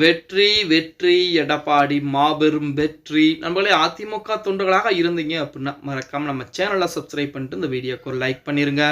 வெற்றி வெற்றி எடப்பாடி மாபெரும் வெற்றி. நம்மளே அதிமுக தொண்டர்களாக இருந்தீங்க அப்படின்னா மறக்காம நம்ம சேனலை சப்ஸ்கிரைப் பண்ணிட்டு இந்த வீடியோக்கு ஒரு லைக் பண்ணிருங்க.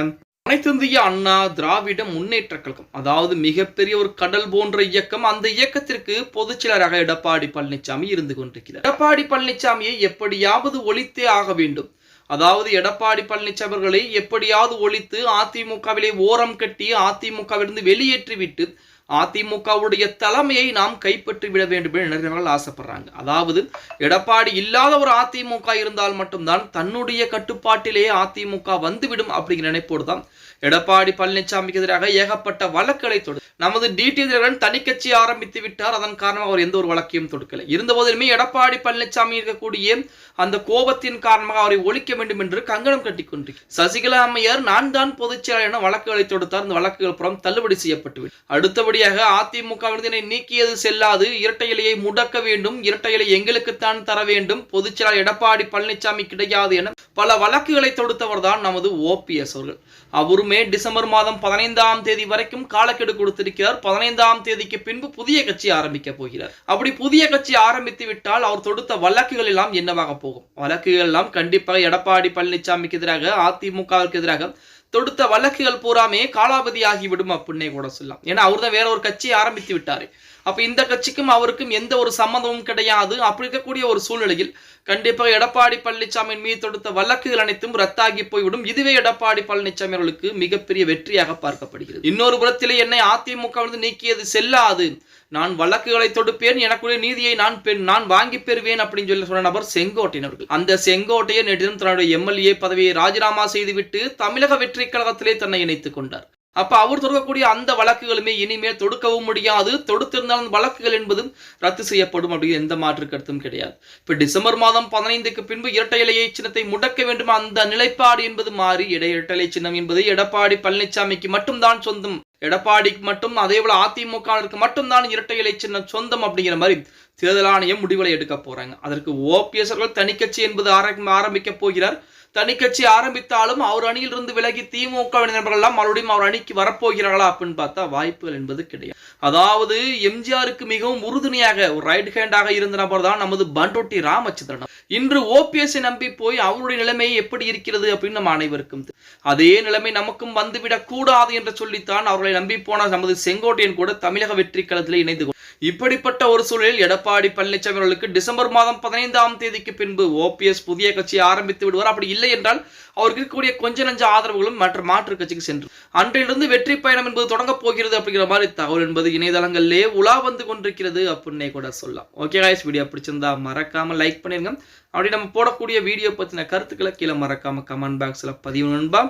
அனைத்து இந்திய அண்ணா திராவிட முன்னேற்ற கழகம் அதாவது மிகப்பெரிய ஒரு கடல் போன்ற இயக்கம் அந்த இயக்கத்திற்கு பொதுச் செயலராக எடப்பாடி பழனிசாமி இருந்து கொண்டிருக்கிறார். எடப்பாடி பழனிசாமியை எப்படியாவது ஒழித்தே ஆக வேண்டும். அதாவது எடப்பாடி பழனிசாமி அவர்களை எப்படியாவது ஒழித்து அதிமுகவிலே ஓரம் கட்டி அதிமுகவிலிருந்து வெளியேற்றி விட்டு அதிமுகவுடைய தலைமையை நாம் கைப்பற்றி விட வேண்டும் என்று நிறைய ஆசைப்படுறாங்க. அதாவது எடப்பாடி இல்லாத ஒரு அதிமுக இருந்தால் மட்டும்தான் தன்னுடைய கட்டுப்பாட்டிலேயே அதிமுக வந்துவிடும் அப்படிங்கிற நினைப்போடு தான் எடப்பாடி பழனிசாமிக்கு எதிராக ஏகப்பட்ட வழக்குகளை தொடு நமது டிடி தனிக்கட்சி தனி கட்சி ஆரம்பித்து விட்டார். அதன் காரணமாக அவர் எந்த ஒரு வழக்கையும் தொடுக்கலை. இருந்த போதிலுமே எடப்பாடி பழனிசாமி இருக்கக்கூடிய அந்த கோபத்தின் காரணமாக அவரை ஒழிக்க வேண்டும் என்று கங்கணம் கட்டிக்கொண்டு சசிகலா அம்மையார் நான் தான் பொதுச் செயலர் என வழக்குகளை தொடுத்தார். இந்த வழக்குகள் புறம் தள்ளுபடி செய்யப்பட்டு அடுத்தபடி அதிமுக விருதினை நீக்கியது செல்லாது. இரட்டை இலையை முடக்க வேண்டும். இரட்டை இலை எங்களுக்குத்தான் தர வேண்டும். பொதுச்செயலாளர் எடப்பாடி பழனிசாமி கிடையாது என பல வழக்குகளை தொடுத்தவர் தான் நமது ஓபிஎஸ் அவர்கள். அவருமே டிசம்பர் மாதம் பதினைந்தாம் தேதி வரைக்கும் காலக்கெடு கொடுத்திருக்கிறார். பதினைந்தாம் தேதிக்கு பின்பு புதிய கட்சி ஆரம்பிக்க போகிறார். அப்படி புதிய கட்சி ஆரம்பித்து விட்டால் அவர் தொடுத்த வழக்குகள் எல்லாம் என்னவாக போகும்? வழக்குகள் எல்லாம் கண்டிப்பாக எடப்பாடி பழனிசாமிக்கு எதிராக அதிமுகவிற்கு எதிராக தொடுத்த வழக்குகள் பூராமே காலாவதி ஆகிவிடும் அப்படின்னே கூட சொல்லலாம். ஏன்னா அவர் தான் வேற ஒரு கட்சியை ஆரம்பித்து விட்டாரு. அப்ப இந்த கட்சிக்கும் அவருக்கும் எந்த ஒரு சம்மந்தமும் கிடையாது. அப்படி இருக்கக்கூடிய ஒரு சூழ்நிலையில் கண்டிப்பாக எடப்பாடி பழனிசாமியின் மீது தொடுத்த வழக்குகள் அனைத்தும் ரத்தாகி போய்விடும். இதுவே எடப்பாடி பழனிசாமி அவர்களுக்கு மிகப்பெரிய வெற்றியாக பார்க்கப்படுகிறது. இன்னொரு புறத்திலே என்னை அதிமுகவிலிருந்து நீக்கியது செல்லாது. நான் வழக்குகளை தொடுப்பேன் எனக்குரிய நீதியை நான் பெண் நான் வாங்கி பெறுவேன் அப்படின்னு சொல்லி சொன்ன நபர் செங்கோட்டையன் அவர்கள் அந்த செங்கோட்டையை நேற்றிலும் தன்னுடைய எம்எல்ஏ பதவியை ராஜினாமா செய்துவிட்டு தமிழக வெற்றி கழகத்திலே தன்னை இணைத்துக் கொண்டார். அப்ப அவர் தொடுக்கக்கூடிய அந்த வழக்குகளுமே இனிமேல் தொடுக்கவும் முடியாது. தொடுத்திருந்தாலும் வழக்குகள் என்பதும் ரத்து செய்யப்படும் அப்படிங்கிற எந்த மாற்று கருத்தும் கிடையாது. இப்ப டிசம்பர் மாதம் பதினைந்துக்கு பின்பு இரட்டை இலையை சின்னத்தை முடக்க வேண்டும்? அந்த நிலைப்பாடு என்பது மாறி இடை இரட்டை சின்னம் என்பது எடப்பாடி பழனிசாமிக்கு மட்டும்தான் சொந்தம். எடப்பாடிக்கு மட்டும் அதே போல அதிமுகவிற்கு மட்டும்தான் இரட்டை இலை சின்னம் சொந்தம் அப்படிங்கிற மாதிரி தேர்தல் ஆணையம் முடிவுகளை எடுக்க போறாங்க. அதற்கு ஓபிஎஸ் அவர்கள் தனிக்கட்சி என்பது ஆரம்பிக்க போகிறார். தனிக்கட்சி ஆரம்பித்தாலும் அவர் அணியில் இருந்து விலகி திமுக எல்லாம் மறுபடியும் அவர் அணிக்கு வரப்போகிறார்களா அப்படின்னு பார்த்தா வாய்ப்புகள் என்பது கிடையாது. அதாவது எம்ஜிஆருக்கு மிகவும் உறுதுணையாக ஒரு ரைட் ஹேண்டாக இருந்த நபர் தான் நமது பண்டோட்டி ராமச்சந்திரன். இன்று ஓபிஎஸ்ஐ நம்பி போய் அவருடைய நிலைமை எப்படி இருக்கிறது அப்படின்னு நம்ம அனைவருக்கும் அதே நிலைமை நமக்கும் வந்துவிடக் கூடாது என்று சொல்லித்தான் அவர்களை நம்பி போன நமது செங்கோட்டையன் கூட தமிழக வெற்றி களத்தில் இணைந்து இப்படிப்பட்ட ஒரு சூழலில் எடப்பாடி பழனிசாமி அவர்களுக்கு டிசம்பர் மாதம் பதினைந்தாம் தேதிக்கு பின்பு ஓபிஎஸ் புதிய கட்சியை ஆரம்பித்து விடுவார். அப்படி இல்லை என்றால் அவருக்கு இருக்கக்கூடிய கொஞ்ச நஞ்ச ஆதரவுகளும் மற்ற மாற்று கட்சிக்கு சென்று அன்றையிலிருந்து வெற்றி பயணம் என்பது தொடங்கப் போகிறது அப்படிங்கிற மாதிரி தகவல் என்பது இணையதளங்களிலே உலா வந்து கொண்டிருக்கிறது அப்படின்னே கூட சொல்லலாம். ஓகே காய்ஸ் வீடியோ பிடிச்சிருந்தா மறக்காம லைக் பண்ணிருங்க. அப்படி நம்ம போடக்கூடிய வீடியோ பத்தின கருத்துக்களை கீழே மறக்காம கமெண்ட் பாக்ஸ்ல பதிவு நண்பா.